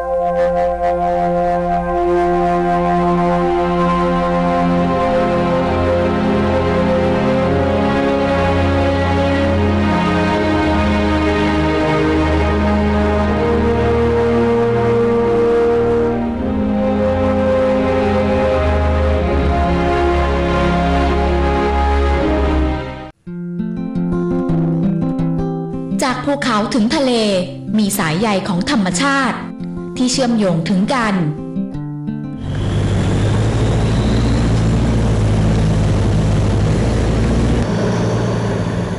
จากภูเขาถึงทะเลมีสายใยของธรรมชาติ เชื่อมโยงถึงกัน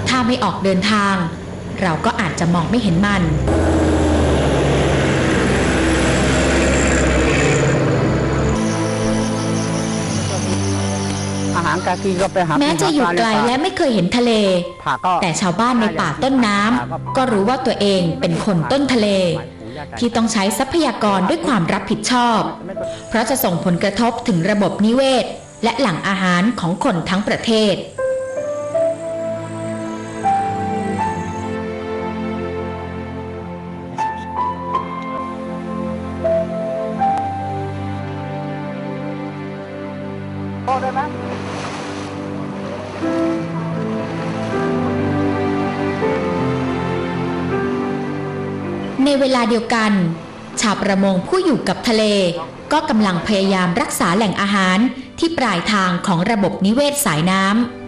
ถ้าไม่ออกเดินทาง เราก็อาจจะมองไม่เห็นมันอาหารการกินก็ไปหาแม้จะอยู่ไกลหาปาและไม่เคยเห็นทะเลผักก็แต่ชาวบ้านในป่าต้นน้ำก็รู้ว่าตัวเองเป็นคนต้นทะเล ที่ต้องใช้ทรัพยากรด้วยความรับผิดชอบ เพราะจะส่งผลกระทบถึงระบบนิเวศ และหล่งอาหารของคนทั้งประเทศ เวลาเดียวกัน ชาวประมงผู้อยู่กับทะเล ก็กำลังพยายามรักษาแหล่งอาหารที่ปลายทางของระบบนิเวศสายน้ำ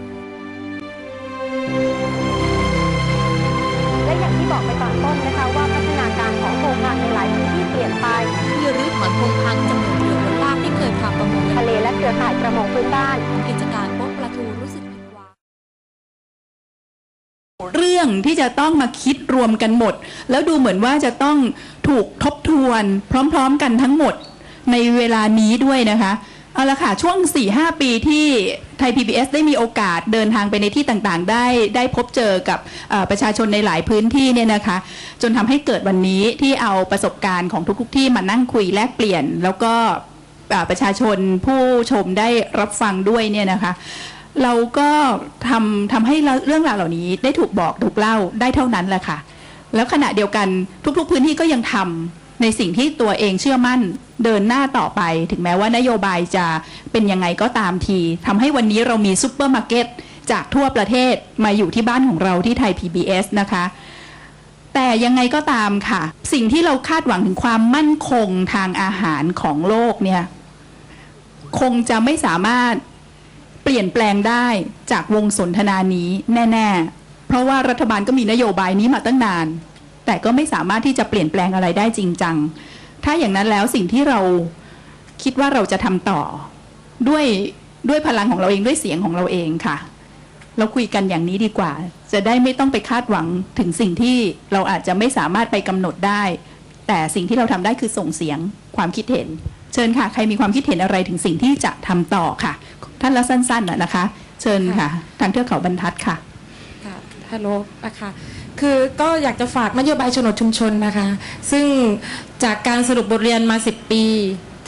ที่จะต้องมาคิดรวมกันหมด แล้วดูเหมือนว่าจะต้องถูกทบทวน พร้อม ๆ กันทั้งหมดในเวลานี้ด้วยนะคะ เอาละค่ะ ช่วง 4-5 ปีที่ไทย PBS ได้มีโอกาสเดินทางไปในที่ต่างๆ ได้ได้พบเจอกับประชาชนในหลายพื้นที่เนี่ยนะคะ จนทำให้เกิดวันนี้ที่เอาประสบการณ์ของทุกๆ ที่มานั่งคุยแลกเปลี่ยน แล้วก็ประชาชนผู้ชมได้รับฟังด้วยเนี่ยนะคะ เราก็ทำทำให้เรื่องราวเหล่านี้ได้ถูกบอกถูกเล่าได้เท่านั้นแหละค่ะ แล้วขณะเดียวกันทุกๆ พื้นที่ก็ยังทำในสิ่งที่ตัวเองเชื่อมั่นเดินหน้าต่อไป ถึงแม้ว่านโยบายจะเป็นยังไงก็ตามทีทำให้วันนี้เรามีซูเปอร์มาร์เก็ตจากทั่วประเทศมาอยู่ที่บ้านของเราที่ไทย PBS นะคะ แต่ยังไงก็ตามค่ะ สิ่งที่เราคาดหวังถึงความมั่นคงทางอาหารของโลกเนี่ย คงจะไม่สามารถ เปลี่ยนแปลงได้จากวงสนทนานี้แน่ ๆ เพราะว่ารัฐบาลก็มีนโยบายนี้มาตั้งนาน แต่ก็ไม่สามารถที่จะเปลี่ยนแปลงอะไรได้จริงจัง ถ้าอย่างนั้นแล้วสิ่งที่เราคิดว่าเราจะทำต่อ ด้วยด้วยพลังของเราเองด้วยเสียงของเราเองค่ะ เราคุยกันอย่างนี้ดีกว่า จะได้ไม่ต้องไปคาดหวังถึงสิ่งที่เราอาจจะไม่สามารถไปกำหนดได้ แต่สิ่งที่เราทำได้คือส่งเสียงความคิดเห็น เชิญค่ะ ใครมีความคิดเห็นอะไรถึงสิ่งที่จะทำต่อค่ะ ท่านละสั้นๆน่ะนะคะ เชิญค่ะ ทางเทือกเขาบรรทัดค่ะค่ะฮัลโหลนะคะคือก็อยากจะฝากนโยบายโฉนดชุมชนนะคะ ซึ่งจากการสรุปบทเรียนมา 10 ปี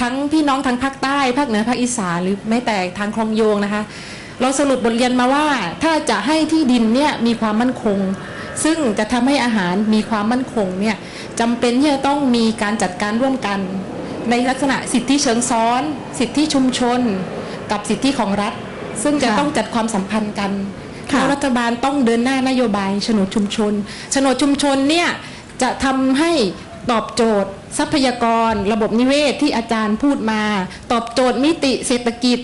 ทั้งพี่น้องทางภาคใต้ภาคเหนือภาคอีสานหรือแม้แต่ทางคลองโยงนะคะ เราสรุปบทเรียนมาว่าถ้าจะให้ที่ดินเนี่ยมีความมั่นคง ซึ่งจะทำให้อาหารมีความมั่นคงเนี่ยจำเป็นที่จะต้องมีการจัดการร่วมกัน ในลักษณะสิทธิเชิงซ้อน สิทธิชุมชน กับสิทธิของรัฐ ซึ่งจะค่ะต้องจัดความสัมพันธ์กันค่ะแล้วรัฐบาลต้องเดินหน้านโยบายโฉนดชุมชนโฉนดชุมชนเนี่ยจะทำให้ตอบโจทย์ ทรัพยากร ระบบนิเวศที่อาจารย์พูดมา ตอบโจทย์มิติเศรษฐกิจ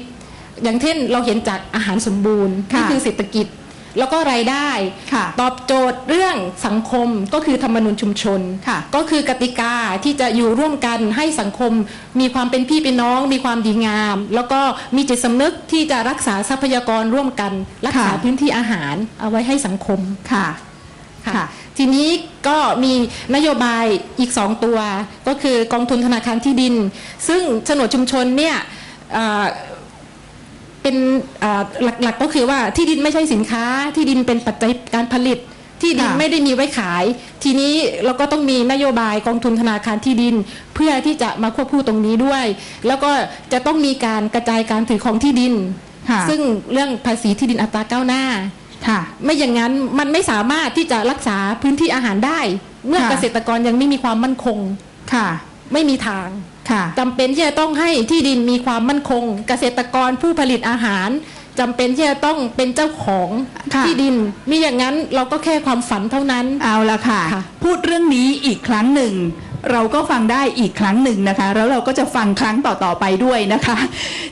อย่างเช่นเราเห็นจากอาหารสมบูรณ์ค่ะนี่คือเศรษฐกิจ แล้วก็รายได้ค่ะตอบโจทย์เรื่องสังคมก็คือธรรมนูญชุมชนค่ะก็คือกติกาที่จะอยู่ร่วมกันให้สังคม มีความเป็นพี่เป็นน้อง มีความดีงาม แล้วก็มีจิตสำนึกที่จะรักษาทรัพยากรร่วมกัน รักษาค่ะพื้นที่อาหารเอาไว้ให้สังคมค่ะค่ะค่ะทีนี้ก็มีนโยบายอีกสองตัว ก็คือกองทุนธนาคารที่ดิน ซึ่งโฉนดชุมชนเนี่ยอ่า เป็นอ่าหลักๆก็คือว่าที่ดินไม่ใช่สินค้าที่ดินเป็นปัจจัยการผลิต ที่ดินค่ะไม่ได้มีไว้ขาย ทีนี้เราก็ต้องมีนโยบายกองทุนธนาคารที่ดิน เพื่อที่จะมาควบคู่ตรงนี้ด้วย แล้วก็จะต้องมีการกระจายการถือของที่ดินค่ะซึ่งเรื่องภาษีที่ดินอัตราก้าวหน้าค่ะไม่อย่างนั้นมันไม่สามารถที่จะรักษาพื้นที่อาหารได้ เมื่อค่ะเกษตรกรยังไม่มีความมั่นคงค่ะ ไม่มีทางค่ะ จำเป็นที่จะต้องให้ที่ดินมีความมั่นคง เกษตรกรผู้ผลิตอาหารจำเป็นที่จะต้องเป็นเจ้าของค่ะที่ดินมีอย่างนั้นเราก็แค่ความฝันเท่านั้นเอาละค่ะค่ะพูดเรื่องนี้อีกครั้งหนึ่งเราก็ฟังได้อีกครั้งหนึ่งนะคะ แล้วเราก็จะฟังครั้งต่อๆไปด้วยนะคะ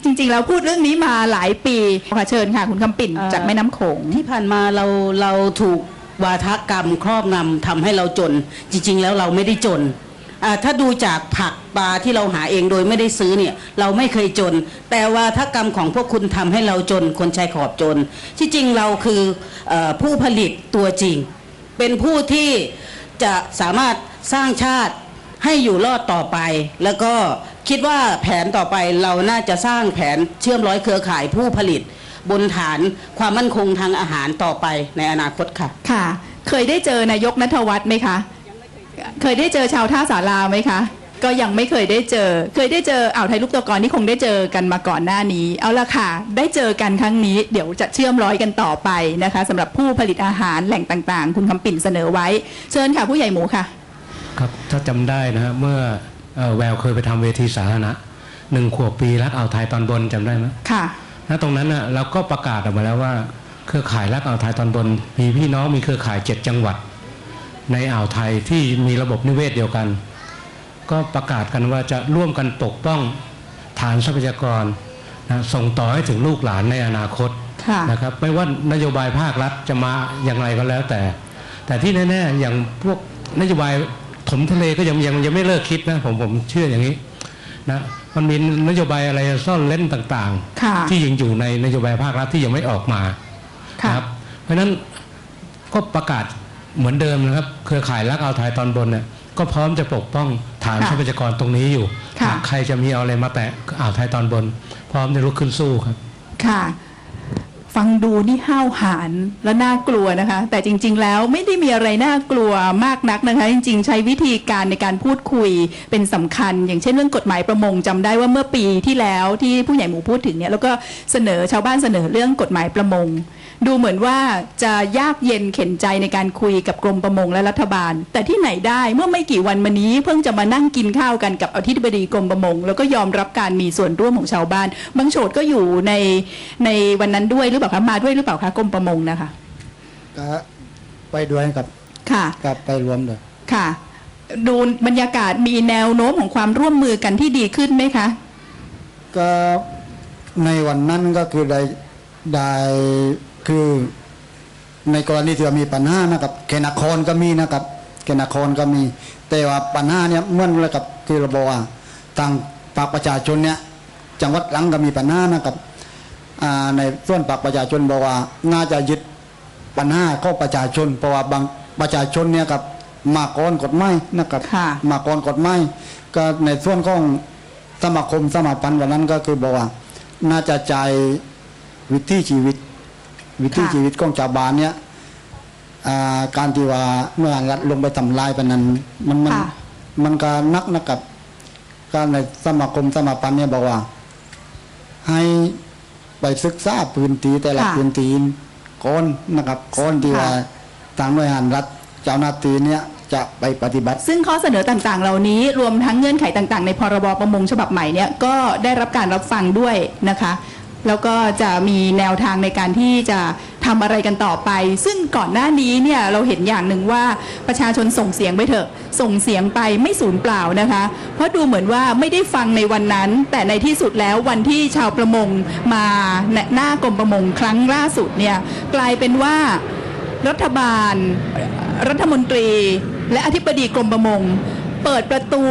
จริงๆแล้วพูดเรื่องนี้มาหลายปีค่ะเชิญค่ะ คุณคำปิ่นเอ่อจากแม่น้ำโขงที่ผ่านมาเราเราถูกวาทกรรมครอบงำทำให้เราจน จริง ๆ แล้วเราไม่ได้จนอ่า ถ้าดูจากผักปลาที่เราหาเองโดยไม่ได้ซื้อเนี่ยเราไม่เคยจน แต่ว่าทกรรมของพวกคุณทำให้เราจนคนชายขอบจน ที่จริงเราคือเออผู้ผลิตตัวจริง เป็นผู้ที่จะสามารถสร้างชาติให้อยู่รอดต่อไป แล้วก็คิดว่าแผนต่อไปเราน่าจะสร้างแผนเชื่อมร้อยเครือข่ายผู้ผลิต บนฐานความมั่นคงทางอาหารต่อไปในอนาคตค่ะ ค่ะ เคยได้เจอนายกนัทวัฒน์ไหมคะ เคยได้เจอชาวท่าสาราไหมคะ ก็ยังไม่เคยได้เจอ เคยได้เจออ่าวไทยลูกตะกอนที่คงได้เจอกันมาก่อนหน้านี้ เอาละค่ะ ได้เจอกันครั้งนี้ เดี๋ยวจะเชื่อมร้อยกันต่อไปนะคะสำหรับผู้ผลิตอาหารแหล่งต่างๆ คุณคำปิ่นเสนอไว้ เชิญค่ะผู้ใหญ่หมูค่ะ ครับถ้าจำได้นะฮะเมื่อเอ่อแววเคยไปทำเวทีสาธารณะหนึ่งขวบปีรักอ่าวไทยตอนบนจำได้ไหม ค่ะ ณตรงนั้นน่ะเราก็ประกาศออกมาแล้วว่า เครือข่ายรักอ่าวไทยตอนบน มีพี่น้องมีเครือข่ายเจ็ดจังหวัด ในอ่าวไทยที่มีระบบนิเวศเดียวกัน ก็ประกาศกันว่าจะร่วมกันปกป้องฐานทรัพยากรนะส่งต่อให้ถึงลูกหลานในอนาคตค่ะนะครับไม่ว่านโยบายภาครัฐจะมาอย่างไรก็แล้วแต่ แต่ที่แน่ๆอย่างพวกนโยบายถมทะเลก็ยังยังยังไม่เลิกคิดนะผมผมเชื่ออย่างนี้นะมันมีนโยบายอะไรซ่อนเล่นต่างค่ะๆที่ยังอยู่ในนโยบายภาครัฐที่ยังไม่ออกมาค่ะนะครับ เพราะฉะนั้นก็ประกาศ เหมือนเดิมนะครับ เครือข่ายรักอ่าวไทยตอนบนเนี่ยก็พร้อมจะปกป้องฐานค่ะทรัพยากรตรงนี้อยู่ค่ะหากใครจะมีเอาอะไรมาแตะอ่าวไทยตอนบน พร้อมจะลุกขึ้นสู้ครับ ค่ะฟังดูนี่ห้าวหาญและน่ากลัวนะคะ แต่จริง ๆ แล้วไม่ได้มีอะไรน่ากลัวมากนักนะคะ จริง ๆ ใช้วิธีการในการพูดคุยเป็นสำคัญ อย่างเช่นเรื่องกฎหมายประมงจำได้ว่าเมื่อปีที่แล้วที่ผู้ใหญ่หมูพูดถึงเนี่ยแล้วก็เสนอชาวบ้านเสนอเรื่องกฎหมายประมง ดูเหมือนว่าจะยากเย็นเข็นใจในการคุยกับกรมประมงและรัฐบาล แต่ที่ไหนได้เมื่อไม่กี่วันมานี้เพิ่งจะมานั่งกินข้าวกันกับอธิบดีกรมประมง แล้วก็ยอมรับการมีส่วนร่วมของชาวบ้าน บางโฉดก็อยู่ในในวันนั้นด้วยหรือเปล่าคะมาด้วยหรือเปล่าคะกรมประมงนะคะก็ไปด้วยกับค่ะกับไปรวมเลยค่ะ ดูบรรยากาศมีแนวโน้มของความร่วมมือกันที่ดีขึ้นไหมคะก็ในวันนั้นก็คือได้ได้ คือในกรณีที่ว่ามีปัญหานะครับเขตนครก็มีนะครับเขตนครก็มี แต่ว่าปัญหาเนี่ยเหมื่อนกับที่เราบอกว่าทางภาคประชาชนเนี่ยจังหวัดหลังก็มีปัญหานะครับอ่าในส่วนภาคประชาชนบอกว่าน่าจะยึดปัญหาของประชาชน เพราะว่าบางประชาชนเนี่ยครับมาก่อนกฎหมายนะครับค่ะมาก่อนกฎหมายก็ในส่วนของสมาคมสมาพันธ์วันนั้นก็คือบอกว่าน่าจะใจายวิถีชีวิต วิถีค่ะชีวิตของชาวบ้านเนี่ยอ่าการที่ว่าเมื่อรัฐลงไปทำลายไปนั้นมันมันค่ะมันก็นักนะครับการในสมาคมสมาพันธ์เนี่ยบอกว่า ให้ไปศึกษาพื้นที่แต่ละค่ะพื้นที่ก่อนนะครับก่อนที่ค่ะว่าทางหน่วยงานรัฐเจ้าหน้าที่เนี่ยจะไปปฏิบัติ ซึ่งข้อเสนอต่างๆ เหล่านี้รวมทั้งเงื่อนไขต่างๆ ในพรบประมงฉบับใหม่เนี่ยก็ได้รับการรับฟังด้วยนะคะ แล้วก็จะมีแนวทางในการที่จะทำอะไรกันต่อไป ซึ่งก่อนหน้านี้เนี่ยเราเห็นอย่างหนึ่งว่าประชาชนส่งเสียงไปเถอะ ส่งเสียงไปไม่สูญเปล่านะคะ เพราะดูเหมือนว่าไม่ได้ฟังในวันนั้น แต่ในที่สุดแล้ววันที่ชาวประมงมาหน้ากรมประมงครั้งล่าสุดเนี่ยกลายเป็นว่ารัฐบาล รัฐมนตรี และอธิบดีกรมประมง เปิดประตู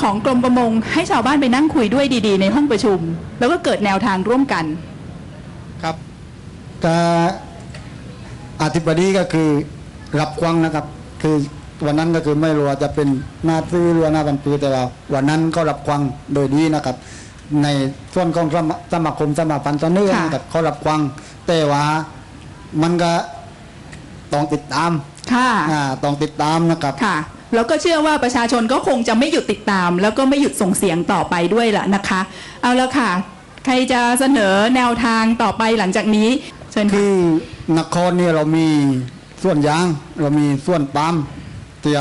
ของกรมประมง ให้ชาวบ้านไปนั่งคุยด้วยดีๆ ในห้องประชุม แล้วก็เกิดแนวทางร่วมกัน ครับก็อธิบดีก็คือรับควังนะครับ คือวันนั้นก็คือไม่รู้ว่าจะเป็นหน้าตื้อหรือว่าหน้าบันปือแต่ว่าวันนั้นก็รับควังโดยดีนะครับ ในส่วนของสมาสมาคมสมาพันธ์ตอนนี้ค่ะนะครับเขารับควังแต่ว่ามันก็ต้องติดตาม ค่ะอ่าต้องติดตามนะครับค่ะ แล้วก็เชื่อว่าประชาชนก็คงจะไม่หยุดติดตาม แล้วก็ไม่หยุดส่งเสียงต่อไปด้วยล่ะนะคะ เอาละค่ะ ใครจะเสนอแนวทางต่อไปหลังจากนี้ เชิญคืค่ะอนครเนี่ยเรามีส่วนยางเรามีส่วนปาล์มที่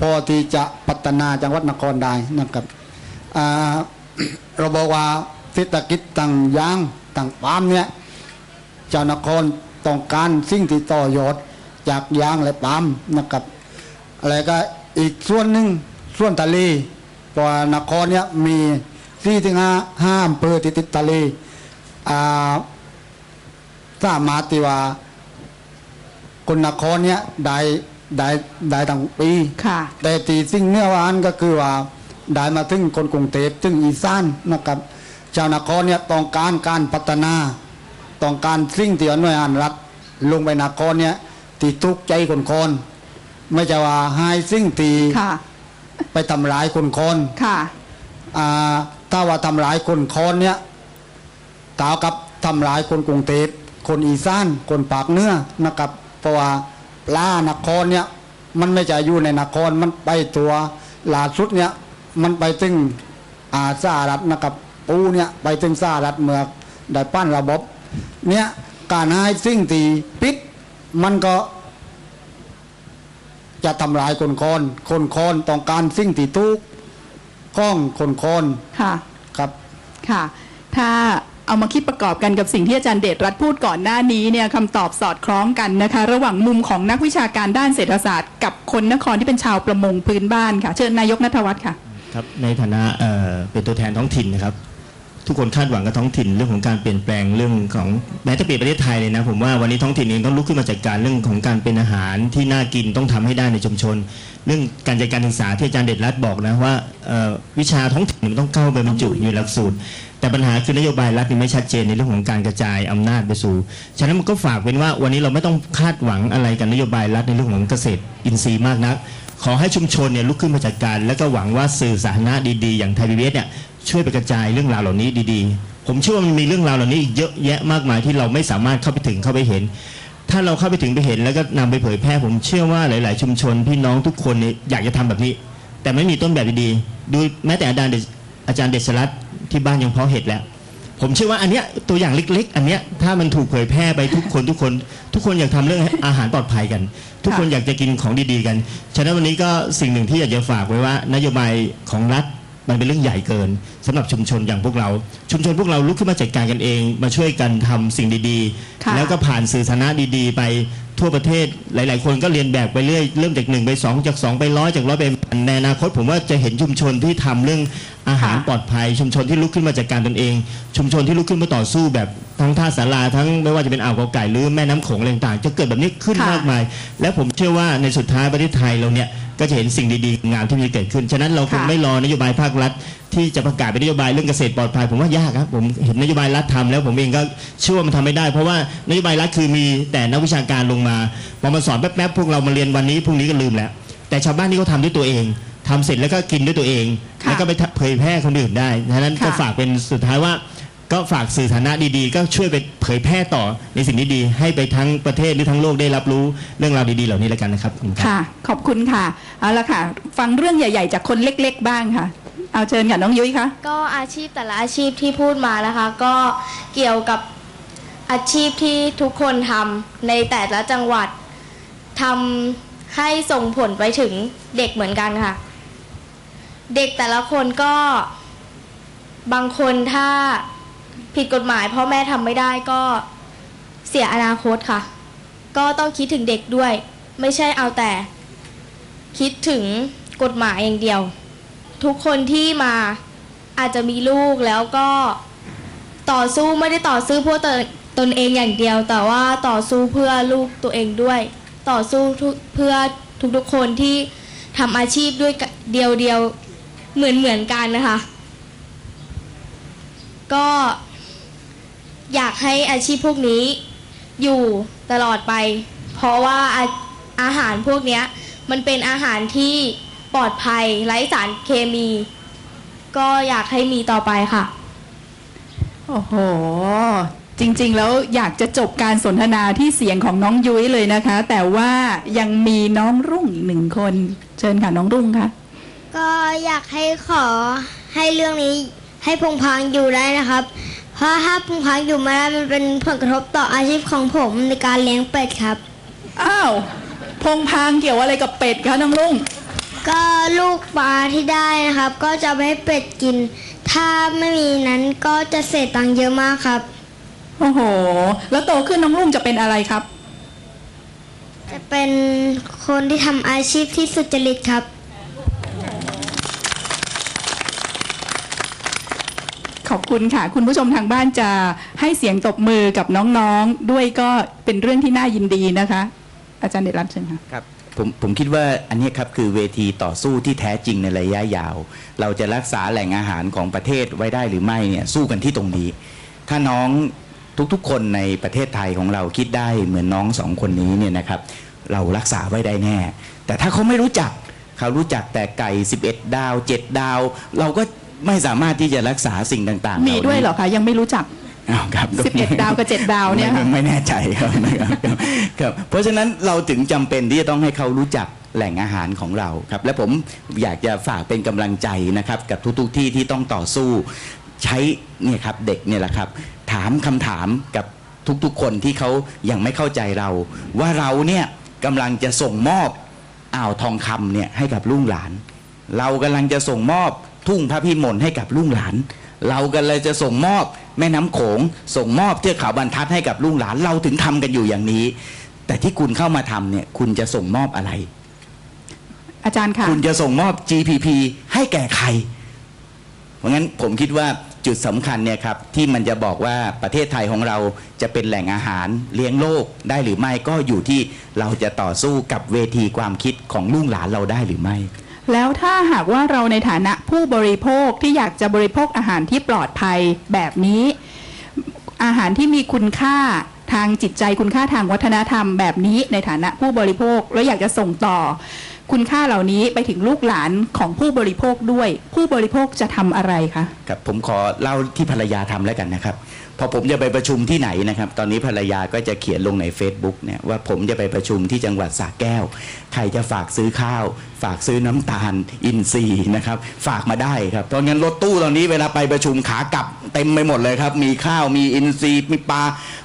พอที่จะพัฒนาจังหวัดนครได้นะครับเราบอกว่าเศรษฐกิจต่างยางต่างปาล์มเนี่ยเจ้านครต้องการสิ่งที่ต่อยอดจากยางและปาล์มนะครับ อะไรก็อีกส่วนหนึ่งส่วนทะเลเพราะว่านครเนี่ยมีที่ถึงห้าห้าอำเภอที่ติดทะเลอ่าสามารถที่ว่าคนนครเนี่ยได้ได้ได้ทั้งปีค่ะ แต่ตีสิ่งเนื้อหวานก็คือว่าได้มาถึงคนกรุงเทพถึงอีสานนะครับชาวนครเนี่ยต้องการการพัฒนา ต้องการสิ่งที่หน่วยงานรัฐลงไปนครเนี่ยที่ทุกข์ใจคนคน ไม่ใช่ว่าให้สิ่งที่ค่ะ ไปทำร้ายคนคนค่ะอ่าถ้าว่าทำร้ายคนคอนเนี่ยตาวกับทำร้ายคนกรุงเทพคนอีสานคนปากเหนื้อนะครับ เพราะว่าปลานครเนี่ย มันไม่จะอยู่ในนครมันไปตัวล่าสุดเนี่ย มันไปถึงอาสหรัฐนะครับปูเนี่ยไปถึงสหรัฐเมื่อได้ปั้นระบบ เนี่ยการให้สิ่งที่ปิดมันก็ จะทำลายคนคอนคนคอนต้องการสิ่งที่ทุกข์ข้องคนคอนค่ะครับค่ะ ถ้าเอามาคิดประกอบกันกับสิ่งที่อาจารย์เดชรัตน์พูดก่อนหน้านี้เนี่ยคำตอบสอดคล้องกันนะคะ ระหว่างมุมของนักวิชาการด้านเศรษฐศาสตร์ กับคนนครที่เป็นชาวประมงพื้นบ้านค่ะ เชิญนายกนัทวัฒน์ค่ะครับในฐานะเอ่อเป็นตัวแทนท้องถิ่นนะครับ ทุกคนคาดหวังกับท้องถิ่นเรื่องของการเปลี่ยนแปลงเรื่องของแม้แต่เปลี่ยนประเทศไทยเลยนะผมว่าวันนี้ท้องถิ่นเองต้องลุกขึ้นมาจัดการเรื่องของการเป็นอาหารที่น่ากินต้องทำให้ได้ในชุมชน เรื่องการจัดการศึกษาที่อาจารย์เด็ดรัตน์บอกนะว่าวิชาท้องถิ่นมันต้องเข้าไปบรรจุอยู่หลักสูตรแต่ปัญหาคือนโยบายรัฐนี่ไม่ชัดเจนในเรื่องของการกระจายอำนาจไปสู่ ฉะนั้นมันก็ฝากเป็นว่าวันนี้เราไม่ต้องคาดหวังอะไรกับนโยบายรัฐในเรื่องของเกษตรอินทรีย์มากนัก ขอให้ชุมชนเนี่ยลุกขึ้นมาจัดการ แล้วก็หวังว่าสื่อสาธารณะดีๆ อย่างไทยพีบีเนี่ยช่วยไปกระจายเรื่องราวเหล่านี้ดีๆ ผมเชื่อว่ามันมีเรื่องราวเหล่านี้อีกเยอะแยะมากมายที่เราไม่สามารถเข้าไปถึงเข้าไปเห็น ถ้าเราเข้าไปถึงไปเห็นแล้วก็นำไปเผยแพร่ ผมเชื่อว่าหลาย ๆ ชุมชนพี่น้องทุกคนเนี่ยอยากจะทำแบบนี้ แต่ไม่มีต้นแบบดีๆดูแม้แต่อาจารย์อาจารย์เดชรัตน์ที่บ้านยังเพาะเห็ดแล้ว ผมเชื่อว่าอันเนี้ยตัวอย่างเล็ก ๆ อันเนี้ยถ้ามันถูกเผยแพร่ไปทุกคนทุกคน ทุกคนอยากทำเรื่องอาหารปลอดภัยกัน ทุกคนอยากจะกินของดีๆกัน ฉะนั้นวันนี้ก็สิ่งหนึ่งที่อยากจะฝากไว้ว่านโยบายของรัฐ มันเป็นเรื่องใหญ่เกินสำหรับชุมชนอย่างพวกเรา ชุมชนพวกเราลุกขึ้นมาจัดการกันเอง มาช่วยกันทำสิ่งดีค่ะๆแล้วก็ผ่านสื่อสาธารณะดีๆ ไปทั่วประเทศหลาย ๆ คนก็เรียนแบบไปเรื่อยเริ่มจากหนึ่งไปสองจากสองไปร้อยจากร้อยไปพันในอนาคต ผมว่าจะเห็นชุมชนที่ทำเรื่องอาหารค่ะปลอดภัย ชุมชนที่ลุกขึ้นมาจัดการตนเอง ชุมชนที่ลุกขึ้นมาต่อสู้แบบทั้งท่าสาราทั้งไม่ว่าจะเป็นอ่าวเกาไก่หรือแม่น้ำโขงอะไรต่างๆ จะเกิดแบบนี้ขึ้นค่ะมากมาย และผมเชื่อว่าในสุดท้ายประเทศไทยเราเนี่ย ก็จะเห็นสิ่งดีๆงามที่มีเกิดขึ้น ฉะนั้นเราคงค่ะไม่รอนโยบายภาครัฐ ที่จะประกาศเป็นนโยบายเรื่องเกษตรปลอดภัยผมว่ายากครับผมเห็นนโยบายรัฐทำแล้วผมเองก็เชื่อว่ามันทำไม่ได้ เพราะว่านโยบายรัฐคือมีแต่นักวิชาการลงมาพอมาสอนแป๊บๆพวกเรามาเรียนวันนี้พรุ่งนี้ก็ลืมแล้ว แต่ชาวบ้านนี่เขาทำด้วยตัวเองทำเสร็จแล้วก็กินด้วยตัวเองค่ะแล้วก็ไปเผยแพร่คนอื่นได้ฉะนั้นก็ค่ะฝากเป็นสุดท้ายว่า ก็ฝากสื่อสาธารณะดีๆ ก็ช่วยไปเผยแพร่ต่อในสิ่งที่ดีให้ไปทั้งประเทศหรือทั้งโลกได้รับรู้เรื่องราวดีๆเหล่านี้แล้วกันนะครับขอบคุณครับ ค่ะ ขอบคุณค่ะ เอาละค่ะ ฟังเรื่องใหญ่ๆ จากคนเล็กๆ บ้างค่ะ เอาเชิญค่ะน้องยุ้ยคะก็อาชีพแต่ละอาชีพที่พูดมานะคะ ก็เกี่ยวกับอาชีพที่ทุกคนทำในแต่ละจังหวัดทำให้ส่งผลไปถึงเด็กเหมือนกันค่ะ เด็กแต่ละคนก็บางคนถ้า ผิดกฎหมายพ่อแม่ทำไม่ได้ก็เสียอนาคตค่ะ ก็ต้องคิดถึงเด็กด้วย ไม่ใช่เอาแต่ คิดถึงกฎหมายอย่างเดียว ทุกคนที่มาอาจจะมีลูกแล้วก็ต่อสู้ไม่ได้ต่อสู้เพื่อตนตนเองอย่างเดียว แต่ว่าต่อสู้เพื่อลูกตัวเองด้วย ต่อสู้เพื่อทุกๆคนที่ทำอาชีพด้วยเดียวเดียวเหมือนเหมือนกันนะคะ ก็อยากให้อาชีพพวกนี้อยู่ตลอดไป เพราะว่าอาอาหารพวกเนี้ยมันเป็นอาหารที่ปลอดภัยไร้สารเคมี ก็อยากให้มีต่อไปค่ะ โอ้โห จริงๆ แล้วอยากจะจบการสนทนาที่เสียงของน้องยุ้ยเลยนะคะ แต่ว่ายังมีน้องรุ่งอีกหนึ่งคน เชิญค่ะน้องรุ่งค่ะ ก็อยากให้ขอให้เรื่องนี้ ให้พงพังอยู่ได้นะครับ เพราะถ้าพงพังอยู่ไม่ได้มันเป็นผลกระทบต่ออาชีพของผมในการเลี้ยงเป็ดครับ อ้าว พงพางเกี่ยวอะไรกับเป็ดคะน้องรุ่งก็ลูกปลาที่ได้นะครับ ก็จะเอาไปให้เป็ดกิน ถ้าไม่มีนั้นก็จะเสียตังค์เยอะมากครับ โอ้โห แล้วโตขึ้นน้องลุงจะเป็นอะไรครับ จะเป็นคนที่ทำอาชีพที่สุจริตครับ อบคุณค่ะ คุณผู้ชมทางบ้านจะให้เสียงตบมือกับน้องๆ ด้วยก็เป็นเรื่องที่น่ายินดีนะคะ อาจารย์เดชรัตน์เชิญค่ะครับผมผมคิดว่าอันนี้ครับคือเวทีต่อสู้ที่แท้จริงในระยะยาว เราจะรักษาแหล่งอาหารของประเทศไว้ได้หรือไม่เนี่ยสู้กันที่ตรงนี้ ถ้าน้องทุกๆ คนในประเทศไทยของเราคิดได้เหมือนน้องสองคนนี้เนี่ยนะครับ เรารักษาไว้ได้แน่ แต่ถ้าเขาไม่รู้จักเขารู้จักแต่ไก่ 11 ดาว 7 ดาว เราก็ ไม่สามารถที่จะรักษาสิ่งต่างๆมีล่านี้ด้วยเหรอคะยังไม่รู้จักอ้าวครับ11ดาวกับ7ดาวเนี่ยไม่ค่ะไม่ไม่แน่ใจครับนะครับครับครับ เพราะฉะนั้นเราถึงจำเป็นที่จะต้องให้เขารู้จักแหล่งอาหารของเราครับ และผมอยากจะฝากเป็นกำลังใจนะครับ กับทุกๆที่ที่ต้องต่อสู้ใช้เนี่ยครับเด็กเนี่ยแหละครับ ถามคำถามกับทุกๆ คนที่เขายังไม่เข้าใจเรา ว่าเราเนี่ยกำลังจะส่งมอบอ่าวทองคำเนี่ยให้กับลูกหลาน เรากำลังจะส่งมอบ ทุ่งพระพิมลให้กับลูกหลาน เรากำลังจะส่งมอบแม่น้ำโขง ส่งมอบเทือกเขาบรรทัดให้กับลูกหลาน เราถึงทำกันอยู่อย่างนี้ แต่ที่คุณเข้ามาทำเนี่ยคุณจะส่งมอบอะไร อาจารย์ค่ะคุณจะส่งมอบ GPP ให้แก่ใคร เพราะงั้นผมคิดว่าจุดสำคัญเนี่ยครับที่มันจะบอกว่าประเทศไทยของเราจะเป็นแหล่งอาหารเลี้ยงโลกได้หรือไม่ก็อยู่ที่เราจะต่อสู้กับเวทีความคิดของลูกหลานเราได้หรือไม่ แล้วถ้าหากว่าเราในฐานะผู้บริโภคที่อยากจะบริโภคอาหารที่ปลอดภัยแบบนี้ อาหารที่มีคุณค่าทางจิตใจคุณค่าทางวัฒนธรรมแบบนี้ในฐานะผู้บริโภคแล้วอยากจะส่งต่อ คุณค่าเหล่านี้ไปถึงลูกหลานของผู้บริโภคด้วย ผู้บริโภคจะทำอะไรคะครับผมขอเล่าที่ภรรยาทำแล้วกันนะครับ พอผมจะไปประชุมที่ไหนนะครับ ตอนนี้ภรรยาก็จะเขียนลงใน Facebook เนี่ยว่าผมจะไปประชุมที่จังหวัดสระแก้ว ใครจะฝากซื้อข้าว ฝากซื้อน้ำตาล อินทรีย์นะครับ ฝากมาได้ครับตอนนั้นรถตู้ตอนนี้เวลาไปประชุมขากลับเต็มไปหมดเลยครับ มีข้าวมีอินทรีย์มีปลา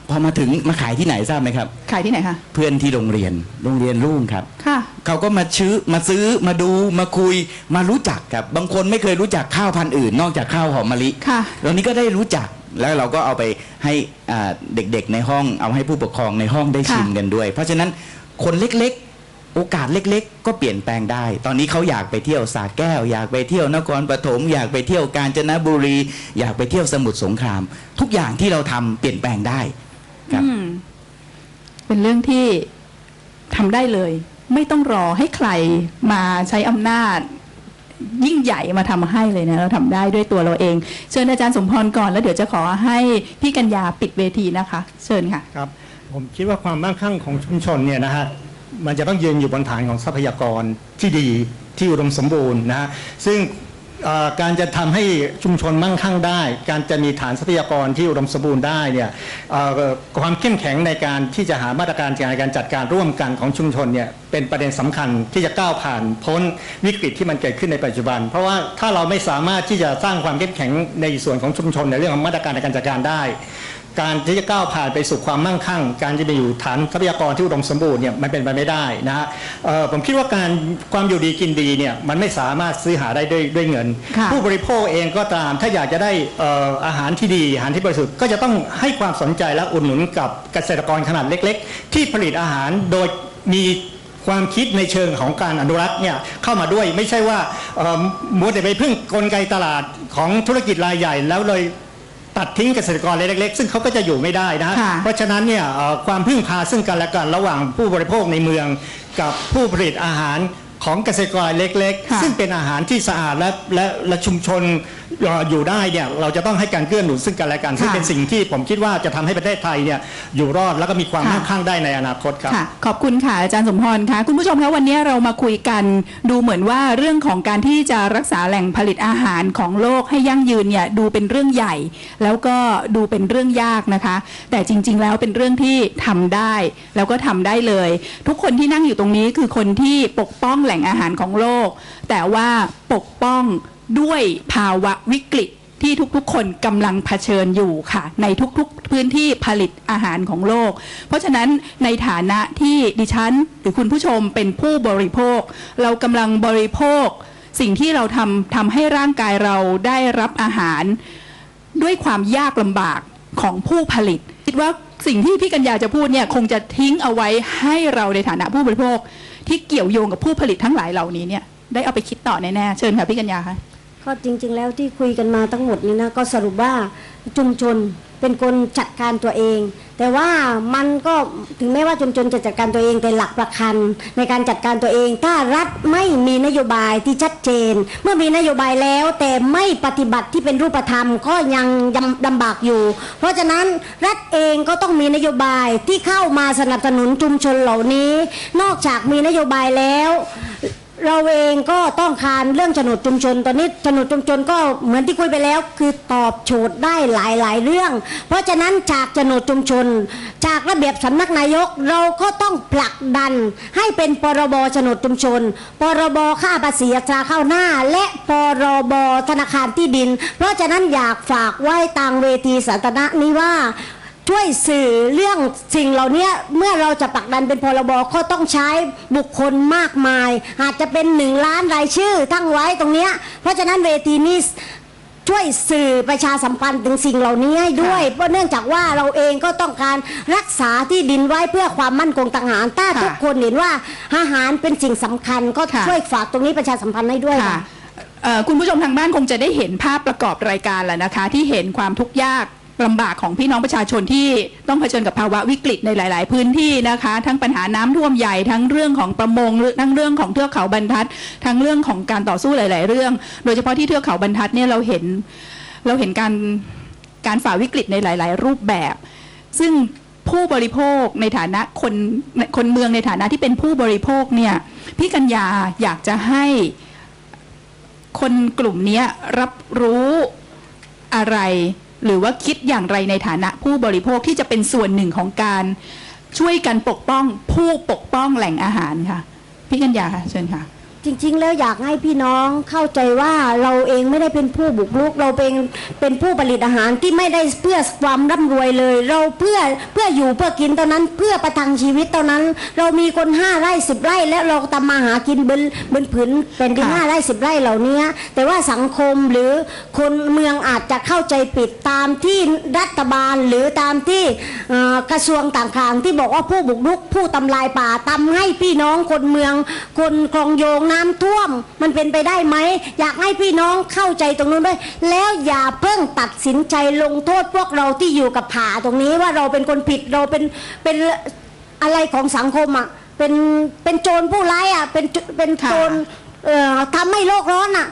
พอมาถึงมาขายที่ไหนทราบไหมครับ ขายที่ไหนคะเพื่อนที่โรงเรียนโรงเรียนรุ่งครับค่ะเขาก็มาชื้อมาซื้อมาดูมาคุยมารู้จักครับบางคนไม่เคยรู้จักข้าวพันธุ์อื่น นอกจากข้าวหอมมะลิค่ะเรานี้ก็ได้รู้จัก แล้วเราก็เอาไปให้เด็กๆในห้องเอาให้ผู้ปกครองในห้องได้ชิมกันด้วย เพราะฉะนั้นคนเล็กๆ โอกาสเล็กๆ ก็เปลี่ยนแปลงได้ ตอนนี้เขาอยากไปเที่ยวสาแก้ว อยากไปเที่ยวนครปฐมอยากไปเที่ยวกาญจนบุรี อยากไปเที่ยวสมุทรสงคราม ทุกอย่างที่เราทำเปลี่ยนแปลงได้ครับเป็นเรื่องที่ทำได้เลย ไม่ต้องรอให้ใครมาใช้อำนาจ ยิ่งใหญ่มาทำให้เลยนะเราทำได้ด้วยตัวเราเองเชิญอาจารย์สมพรก่อนแล้วเดี๋ยวจะขอให้พี่กัญญาปิดเวทีนะคะ เชิญค่ะครับผมคิดว่าความมั่งคั่งของชุมชนเนี่ยนะฮะมันจะต้องยืนอยู่บนฐานของทรัพยากรที่ดีที่อุดมสมบูรณ์นะฮะซึ่ง การจะทำให้ชุมชนมั่งคั่งได้ การจะมีฐานทรัพยากรที่อุดมสมบูรณ์ได้เนี่ยความเข้มแข็งในการที่จะหามาตรการในการจัดการร่วมกันของชุมชนเนี่ยเป็นประเด็นสำคัญที่จะก้าวผ่านพ้นวิกฤตที่มันเกิดขึ้นในปัจจุบัน เพราะว่าถ้าเราไม่สามารถที่จะสร้างความเข้มแข็งในส่วนของชุมชนในเรื่องของมาตรการในการจัดการได้ การที่จะก้าวผ่านไปสู่ความมั่งคั่ง การจะไปอยู่ฐานทรัพยากรที่อุดมสมบูรณ์เนี่ยมันเป็นไปไม่ได้นะฮะเอ่อผมคิดว่าการความอยู่ดีกินดีเนี่ยมันไม่สามารถซื้อหาได้ด้วยด้วยเงินค่ะผู้บริโภคเองก็ตามถ้าอยากจะได้เอ่ออาหารที่ดีอาหารที่บริสุทธิ์ก็จะต้องให้ความสนใจและอุดหนุนกับเกษตรกรขนาดเล็ก ๆ ที่ผลิตอาหารโดยมีความคิดในเชิงของการอนุรักษ์เนี่ยเข้ามาด้วยไม่ใช่ว่าเอ่อมัวแต่ไปพึ่งกลไกตลาดของธุรกิจรายใหญ่แล้วเลย ตัดทิ้งเกษตรกรเล็กๆ ซึ่งเขาก็จะอยู่ไม่ได้นะค่ะเพราะฉะนั้นเนี่ยเอ่อความพึ่งพาซึ่งกันและกันระหว่างผู้บริโภคในเมืองกับผู้ผลิตอาหาร ของเกษตรกรเล็กค่ะๆซึ่งเป็นอาหารที่สะอาดและและและชุมชนเอ่ออยู่ได้เนี่ยเราจะต้องให้การเกื้อหนุนซึ่งกันและกันซึ่งเป็นสิ่งที่ผมคิดว่าจะทำให้ประเทศไทยเนี่ยอยู่รอดแล้วก็มีความมั่งคั่งได้ในอนาคตครับค่ะขอบคุณค่ะอาจารย์สมพรค่ะคุณผู้ชมคะวันนี้เรามาคุยกันดูเหมือนว่าเรื่องของการที่จะรักษาแหล่งผลิตอาหารของโลกให้ยั่งยืนเนี่ยดูเป็นเรื่องใหญ่ แล้วก็ดูเป็นเรื่องยากนะคะ แต่จริง ๆ แล้วเป็นเรื่องที่ทำได้แล้วก็ทำได้เลย ทุกคนที่นั่งอยู่ตรงนี้คือคนที่ปกป้องแหล่งอาหารของโลก แต่ว่าปกป้องด้วยภาวะวิกฤตที่ทุกๆ คนกำลังเผชิญอยู่ค่ะ ในทุกๆพื้นที่ผลิตอาหารของโลก เพราะฉะนั้นในฐานะที่ดิฉัน หรือคุณผู้ชมเป็นผู้บริโภค เรากำลังบริโภค สิ่งที่เราทำทำให้ร่างกายเราได้รับอาหาร ด้วยความยากลำบากของผู้ผลิต คิดว่าสิ่งที่พี่กัญญาจะพูดเนี่ยคงจะทิ้งเอาไว้ให้เราในฐานะผู้บริโภค ที่เกี่ยวโยงกับผู้ผลิตทั้งหลายเหล่านี้เนี่ยได้เอาไปคิดต่อแน่ๆเชิญค่ะพี่กัญญาค่ะก็จริง ๆ แล้วที่คุยกันมาทั้งหมดนี้นะก็สรุปว่าชุมชน เป็นคนจัดการตัวเอง แต่ว่ามันก็ถึงแม้ว่าชุมชนจะจัดการตัวเองแต่หลักประกันในการจัดการตัวเอง ถ้ารัฐไม่มีนโยบายที่ชัดเจน เมื่อมีนโยบายแล้วแต่ไม่ปฏิบัติที่เป็นรูปธรรมก็ยังยังลำบากอยู่ เพราะฉะนั้นรัฐเองก็ต้องมีนโยบายที่เข้ามาสนับสนุนชุมชนเหล่านี้ นอกจากมีนโยบายแล้ว เราเองก็ต้องการเรื่องโฉนดชุมชน ตอนนี้โฉนดชุมชนก็เหมือนที่คุยไปแล้ว คือตอบโจทย์ได้หลายๆเรื่อง เพราะฉะนั้นจากโฉนดชุมชน จากระเบียบสำนักนายกเราก็ต้องผลักดันให้เป็นพรบโฉนดชุมชนพรบค่าภาษีอัตราข้าหน้า และพรบธนาคารที่ดิน เพราะฉะนั้นอยากฝากไว้ต่างเวทีสาธารณะนี้ว่า ช่วยสื่อเรื่องสิ่งเหล่านี้เมื่อเราจะผลักดันเป็นพรบก็ต้องใช้บุคคลมากมาย อาจจะเป็นหนึ่งล้านรายชื่อตั้งไว้ตรงเนี้ยเพราะฉะนั้นเวทีนี้ช่วยสื่อประชาสัมพันธ์ถึงสิ่งเหล่านี้ให้ด้วย เพราะเนื่องจากว่าเราเองก็ต้องการรักษาที่ดินไว้เพื่อความมั่นคงต่างหากถ้าทุกคนเห็นว่าอาหารเป็นสิ่งสำคัญก็ช่วยฝากตรงนี้ประชาสัมพันธ์ให้ด้วยค่ะค่ะเอ่อคุณผู้ชมทางบ้านคงจะได้เห็นภาพประกอบรายการแล้วนะคะ ที่เห็นความทุกข์ยาก ลำบากของพี่น้องประชาชนที่ต้องเผชิญกับภาวะวิกฤตในหลาย ๆ พื้นที่นะคะ ทั้งปัญหาน้ำท่วมใหญ่ทั้งเรื่องของประมงทั้งเรื่องของเทือกเขาบรรทัด ทั้งเรื่องของการต่อสู้หลาย ๆ เรื่อง โดยเฉพาะที่เทือกเขาบรรทัดเนี่ยเราเห็นเราเห็นการการฝ่าวิกฤตในหลาย ๆ รูปแบบ ซึ่งผู้บริโภคในฐานะคนคนเมืองในฐานะที่เป็นผู้บริโภคเนี่ยพี่กัญญาอยากจะให้คนกลุ่มนี้รับรู้อะไร หรือว่าคิดอย่างไรในฐานะผู้บริโภคที่จะเป็นส่วนหนึ่งของการช่วยกันปกป้องผู้ปกป้องแหล่งอาหารค่ะ พี่กัญญาค่ะเชิญค่ะ จริง ๆ แล้วอยากให้พี่น้องเข้าใจว่าเราเองไม่ได้เป็นผู้บุกรุก เราเป็นเป็นผู้ผลิตอาหารที่ไม่ได้เพื่อความร่ำรวยเลย เราเพื่อเพื่ออยู่เพื่อกินเท่านั้นเพื่อประทังชีวิตเท่านั้น เรามีคนห้าไร่สิบไร่ และเราทำมาหากินบนบนผืนเป็นที่ห้าไร่สิบไร่เหล่านี้แต่ว่าสังคมหรือคนเมืองอาจจะเข้าใจผิดตามที่รัฐบาลหรือตามที่เอ่อกระทรวงต่างๆ ที่บอกว่าผู้บุกรุกผู้ทำลายป่าทำให้พี่น้องคนเมืองคนคลองโยงน้ำท่วม มันเป็นไปได้ไหม อยากให้พี่น้องเข้าใจตรงนู้นด้วย แล้วอย่าเพิ่งตัดสินใจลงโทษพวกเราที่อยู่กับผาตรงนี้ว่าเราเป็นคนผิดเราเป็นเป็นอะไรของสังคมอะเป็นเป็นโจรผู้ร้ายอะเป็นโจเป็นโจรเอ่อทำให้โลกร้อนอะ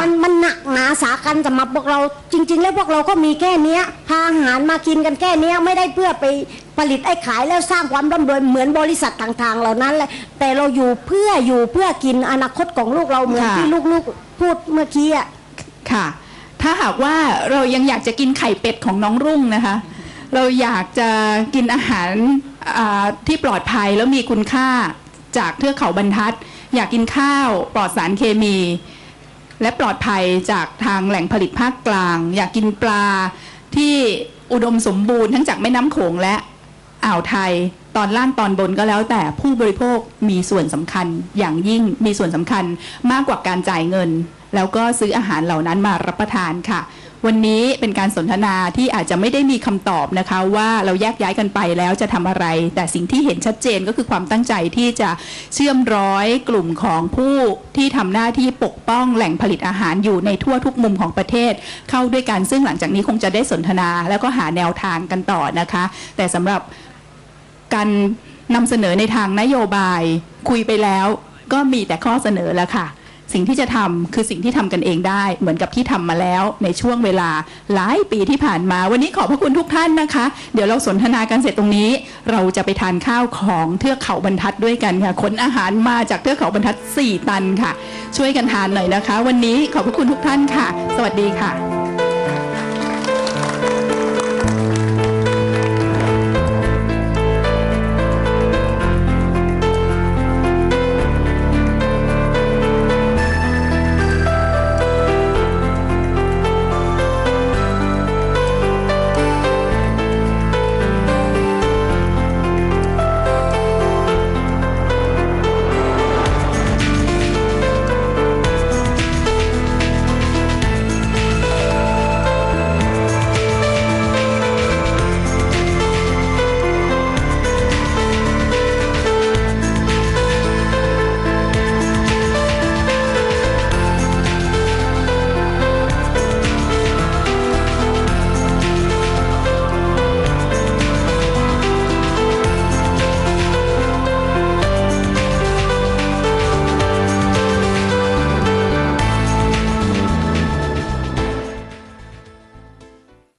มันมันหนักหนาสากันสำหรับพวกเราจริง ๆ แล้วพวกเราก็มีแค่เนี้ยพาอาหารมากินกันแค่เนี้ยไม่ได้เพื่อไป ผลิตไอ้ขายแล้วสร้างความร่ำรวยเหมือนบริษัทต่างๆ เหล่านั้นแหละแต่เราอยู่เพื่ออยู่เพื่อกินอนาคตของลูกเราเหมือนค่ะ ที่ลูกๆพูดเมื่อกี้อะ ค่ะ ถ้าหากว่าเรายังอยากจะกินไข่เป็ดของน้องรุ่งนะคะ เราอยากจะกินอาหารอ่าที่ปลอดภัยแล้วมีคุณค่าจากเทือกเขาบรรทัด อยากกินข้าวปลอดสารเคมี และปลอดภัยจากทางแหล่งผลิตภาคกลาง อยากกินปลาที่อุดมสมบูรณ์ทั้งจากแม่น้ำโขงและ อ่าวไทยตอนล่างตอนบนก็แล้วแต่ผู้บริโภคมีส่วนสำคัญอย่างยิ่งมีส่วนสำคัญมากกว่าการจ่ายเงิน แล้วก็ซื้ออาหารเหล่านั้นมารับประทานค่ะ วันนี้เป็นการสนทนาที่อาจจะไม่ได้มีคำตอบนะคะ ว่าเราแยกย้ายกันไปแล้วจะทำอะไร แต่สิ่งที่เห็นชัดเจนก็คือความตั้งใจที่จะเชื่อมร้อยกลุ่มของผู้ที่ทำหน้าที่ปกป้องแหล่งผลิตอาหารอยู่ในทั่วทุกมุมของประเทศ เข้าด้วยกันซึ่งหลังจากนี้คงจะได้สนทนา แล้วก็หาแนวทางกันต่อนะคะ แต่สำหรับ การนำเสนอในทางนโยบายคุยไปแล้ว ก็มีแต่ข้อเสนอแล้วค่ะ สิ่งที่จะทำคือสิ่งที่ทำกันเองได้ เหมือนกับที่ทำมาแล้วในช่วงเวลาหลายปีที่ผ่านมา วันนี้ขอบพระคุณทุกท่านนะคะ เดี๋ยวเราสนทนากันเสร็จตรงนี้ เราจะไปทานข้าวของเทือกเขาบรรทัดด้วยกันค่ะขนอาหารมาจากเทือกเขาบรรทัด 4 ตันค่ะ ช่วยกันทานหน่อยนะคะ วันนี้ขอบพระคุณทุกท่านค่ะ สวัสดีค่ะ